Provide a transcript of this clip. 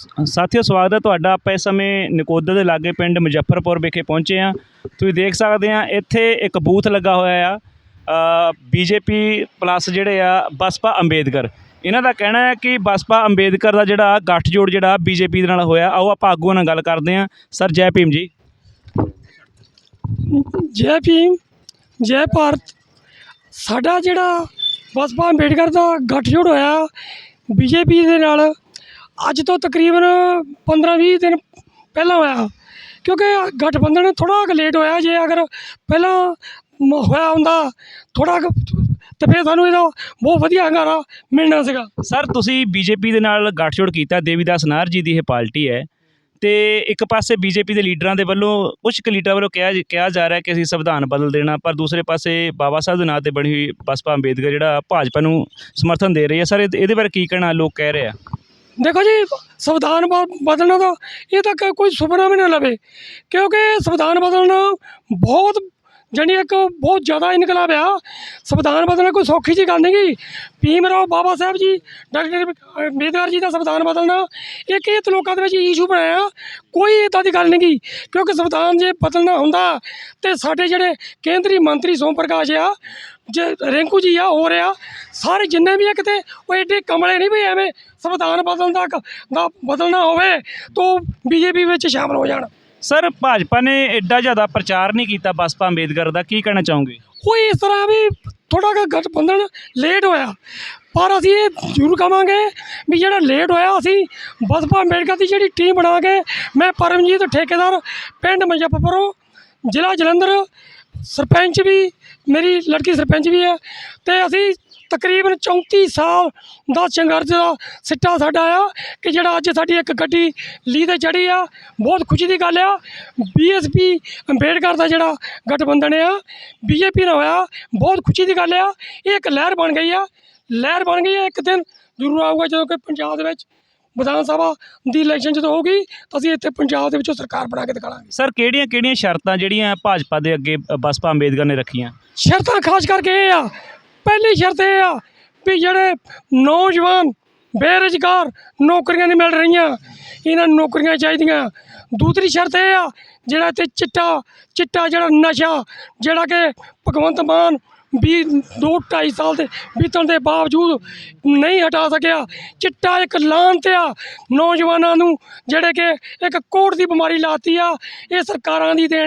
ਸਾਥੀਓ, ਸਵਾਗਤ ਹੈ ਤੁਹਾਡਾ। ਆਪਾਂ ਇਸ ਸਮੇਂ ਨਕੋਦਰ ਦੇ ਲਾਗੇ ਪਿੰਡ ਮੁਜ਼ੱਫਰਪੁਰ ਵਿਖੇ ਪਹੁੰਚੇ ਆ ਤੁਸੀਂ ਦੇਖ ਸਕਦੇ ਆ ਇੱਥੇ ਇੱਕ ਬੂਥ ਲੱਗਾ ਹੋਇਆ ਆ। ਬੀਜੇਪੀ ਪਲੱਸ ਜਿਹੜੇ ਆ, ਬਸਪਾ ਅੰਬੇਦਕਰ। ਇਹਨਾਂ ਦਾ ਕਹਿਣਾ ਹੈ ਕਿ ਬਸਪਾ ਅੰਬੇਦਕਰ ਦਾ ਜਿਹੜਾ ਗੱਠਜੋੜ ਜਿਹੜਾ ਬੀਜੇਪੀ ਦੇ ਨਾਲ ਹੋਇਆ, ਆਓ ਆਪਾਂ ਆਗੂਆਂ ਨਾਲ ਗੱਲ ਕਰਦੇ ਆ ਸਰ, ਜੈ ਭੀਮ ਜੀ। ਜੈ ਭੀਮ, ਜੈ ਭਾਰਤ। ਸਾਡਾ ਜਿਹੜਾ ਬਸਪਾ ਅੰਬੇਡਕਰ ਦਾ ਗੱਠਜੋੜ ਹੋਇਆ, ਬੀਜੇਪੀ ਦੇ ਨਾਲ ਅੱਜ ਤੋਂ ਤਕਰੀਬਨ 15-20 ਦਿਨ ਪਹਿਲਾਂ ਹੋਇਆ ਕਿਉਂਕਿ ਗਠਬੰਧਨ ਥੋੜ੍ਹਾ ਕੁ ਲੇਟ ਹੋਇਆ, ਜੇ ਅਗਰ ਪਹਿਲਾਂ ਮ- ਹੋਇਆ ਹੁੰਦਾ ਥੋੜਾ ਤੇ ਫਿਰ ਸਾਨੂੰ ਇਹਦਾ ਬਹੁਤ ਵਧੀਆ ਹੰਗਾਰਾ ਮਿਲਣਾ ਸੀਗਾ। ਸਰ ਤੁਸੀਂ ਬੀਜੇਪੀ ਦੇ ਨਾਲ ਗੱਠਜੋੜ ਕੀਤਾ, ਦੇਵੀਦਾਸ ਨਾਰ ਜੀ ਦੀ ਇਹ ਪਾਰਟੀ ਹੈ ਤੇ ਇੱਕ ਪਾਸੇ ਬੀਜੇਪੀ ਦੇ ਲੀਡਰਾਂ ਦੇ ਵੱਲੋਂ ਕੁਝ ਕੁ ਲੀਡਰਾਂ ਵੱਲੋਂ ਕਿਹਾ ਕਿਹਾ ਜਾ ਰਿਹਾ ਕਿ ਅਸੀਂ ਸੰਵਿਧਾਨ ਬਦਲ ਦੇਣਾ, ਪਰ ਦੂਸਰੇ ਪਾਸੇ ਬਾਬਾ ਸਾਹਿਬ ਦੇ ਨਾਂ ਤੇ ਬਣੀ ਹੋਈ ਬਸਪਾ ਅੰਬੇਦਕਰ ਜਿਹੜਾ ਭਾਜਪਾ ਨੂੰ ਸਮਰਥਨ ਦੇ ਰਹੀ ਹੈ। ਸਰ ਇਹ ਇਹਦੇ ਬਾਰੇ ਕੀ ਕਹਿਣਾ ਲੋਕ ਕਹਿ ਰਹੇ ਆ? ਦੇਖੋ ਜੀ, ਸੰਵਿਧਾਨ ਬ- ਬਦਲਣਾ ਤਾਂ ਇਹ ਤਾਂ ਕੋਈ ਸੁਪਨਾ ਵੀ ਨਾ ਲਵੇ। ਕਿਉਂਕਿ ਸੰਵਿਧਾਨ ਬਦਲਣਾ ਬਹੁਤ, ਜਾਣੀ ਇੱਕ ਬਹੁਤ ਜ਼ਿਆਦਾ ਇਨਕਲਾਬ ਆ। ਸੰਵਿਧਾਨ ਬਦਲਣਾ ਕੋਈ ਸੌਖੀ ਜੀ ਗੱਲ ਨਹੀਂ ਗੀ। ਭੀਮ ਰਾਓ ਬਾਬਾ ਸਾਹਿਬ ਜੀ, ਡਾਕਟਰ ਅੰਬੇਦਕਰ ਜੀ ਦਾ ਸੰਵਿਧਾਨ ਬਦਲਣਾ, ਇੱਕ ਇਹ ਤਾਂ ਲੋਕਾਂ ਦੇ ਵਿੱਚ ਇਸ਼ੂ ਬਣਾਇਆ। ਕੋਈ ਇਦਾਂ ਦੀ ਗੱਲ ਨਹੀਂ ਗੀ। ਕਿਉਂਕਿ ਸੰਵਿਧਾਨ ਜੇ ਬਦਲਣਾ ਹੁੰਦਾ ਤੇ ਸਾਡੇ ਜਿਹੜੇ ਕੇਂਦਰੀ ਮੰਤਰੀ ਸੋਮ ਪ੍ਰਕਾਸ਼ ਆ, ਜੇ ਰਿੰਕੂ ਜੀ ਆ ਹੋ ਰਿਹਾ ਸਾਰੇ ਜਿੰਨੇ ਵੀ ਆ ਕਿਤੇ ਉਹ ਏਡੇ ਕਮਲੇ ਨਹੀਂ ਵੀ ਐਵੇਂ ਸੰਵਿਧਾਨ ਬਦਲਣ ਦਾ ਦਾ ਬਦਲਣਾ ਹੋਵੇ ਤਾਂ ਬੀਜੇਪੀ ਵਿੱਚ ਸ਼ਾਮਲ ਹੋ ਜਾਣ। ਸਰ ਭਾਜਪਾ ਨੇ ਐਡਾ ਜ਼ਿਆਦਾ ਪ੍ਰਚਾਰ ਨਹੀਂ ਕੀਤਾ ਬਸਪਾ ਅੰਬੇਦਕਰ ਦਾ ਕੀ ਕਹਿਣਾ ਚਾਹੋਗੇ? ਉਹ ਇਸ ਤਰ੍ਹਾਂ ਵੀ ਥੋੜਾ ਜਿਹਾ ਗਠਬੰਧਨ ਲੇਟ ਹੋਇਆ। ਪਰ ਅਸੀਂ ਇਹ ਜ਼ਰੂਰ ਕਵਾਂਗੇ ਵੀ ਜਿਹੜਾ ਲੇਟ ਹੋਇਆ ਅਸੀਂ ਬਸਪਾ ਅੰਬੇਡਕਰ ਦੀ ਜਿਹੜੀ ਟੀਮ ਬਣਾ ਕੇ ਮੈਂ ਪਰਮਜੀਤ ਠੇਕੇਦਾਰ ਪਿੰਡ ਮੁਜ਼ੱਫਰਪੁਰੋਂ ਜ਼ਿਲ੍ਹਾ ਜਲੰਧਰ ਸਰਪੰਚ ਵੀ ਮੇਰੀ ਲੜਕੀ ਸਰਪੰਚ ਵੀ ਹੈ ਤੇ ਅਸੀਂ ਤਕਰੀਬਨ 34 ਸਾਲ ਦਾ ਸੰਘਰਸ਼ ਦਾ ਸਿੱਟਾ ਸਾਡਾ ਆ ਕਿ ਜਿਹੜਾ ਅੱਜ ਸਾਡੀ ਇੱਕ ਗੱਡੀ ਲੀ ਤੇ ਚੜੀ ਆ ਬਹੁਤ ਖੁਸ਼ੀ ਦੀ ਗੱਲ ਆ। ਬੀਐਸਪੀ ਅੰਬੇਡਕਰ ਦਾ ਜਿਹੜਾ ਗਠਬੰਧਨ ਆ ਬੀਜੇਪੀ ਨਾਲ ਹੋਇਆ ਬਹੁਤ ਖੁਸ਼ੀ ਦੀ ਗੱਲ ਆ। ਇਹ ਇੱਕ ਲਹਿਰ ਬਣ ਗਈ ਆ। ਲਹਿਰ ਬਣ ਗਈ ਆ ਇੱਕ ਦਿਨ ਜ਼ਰੂਰ ਆਊਗਾ ਜਦੋਂ ਕਿ ਪੰਜਾਬ ਦੇ ਵਿੱਚ ਵਿਧਾਨ ਸਭਾ ਦੀ ਇਲੈਕਸ਼ਨ ਜਦੋਂ ਹੋਊਗੀ ਤਾਂ ਅਸੀਂ ਇੱਥੇ ਪੰਜਾਬ ਦੇ ਵਿੱਚੋਂ ਸਰਕਾਰ ਬਣਾ ਕੇ ਦਿਖਾਵਾਂਗੇ ਸਰ ਕਿਹੜੀਆਂ ਕਿਹੜੀਆਂ ਸ਼ਰਤਾਂ ਜਿਹੜੀਆਂ ਭਾਜਪਾ ਦੇ ਅੱਗੇ ਬਸਪਾ ਅੰਬੇਦਕਰ ਨੇ ਰੱਖੀਆਂ? ਸ਼ਰਤਾਂ ਖਾਸ ਕਰਕੇ ਇਹ ਆ ਪਹਿਲੀ ਸ਼ਰਤ ਇਹ ਆ ਵੀ ਜਿਹੜੇ ਨੌਜਵਾਨ ਬੇਰੁਜ਼ਗਾਰ ਨੌਕਰੀਆਂ ਨਹੀਂ ਮਿਲ ਰਹੀਆਂ, ਇਹਨਾਂ ਨੂੰ ਨੌਕਰੀਆਂ ਚਾਹੀਦੀਆਂ। ਦੂਸਰੀ ਸ਼ਰਤ ਇਹ ਆ, ਜਿਹੜਾ ਇੱਥੇ ਚਿੱਟਾ ਚਿੱਟਾ ਜਿਹੜਾ ਨਸ਼ਾ, ਜਿਹੜਾ ਕਿ ਭਗਵੰਤ ਮਾਨ ਵੀ ਦੋ ਢਾਈ ਸਾਲ ਦੇ ਬੀਤਣ ਦੇ ਬਾਵਜੂਦ ਨਹੀਂ ਹਟਾ ਸਕਿਆ। ਚਿੱਟਾ ਇੱਕ ਲਾਂਤ ਆ ਨੌਜਵਾਨਾਂ ਨੂੰ, ਜਿਹੜੇ ਕਿ ਇੱਕ ਕੋੜ ਦੀ ਬਿਮਾਰੀ ਲਾਤੀ ਆ, ਇਹ ਸਰਕਾਰਾਂ ਦੀ ਦੇਣ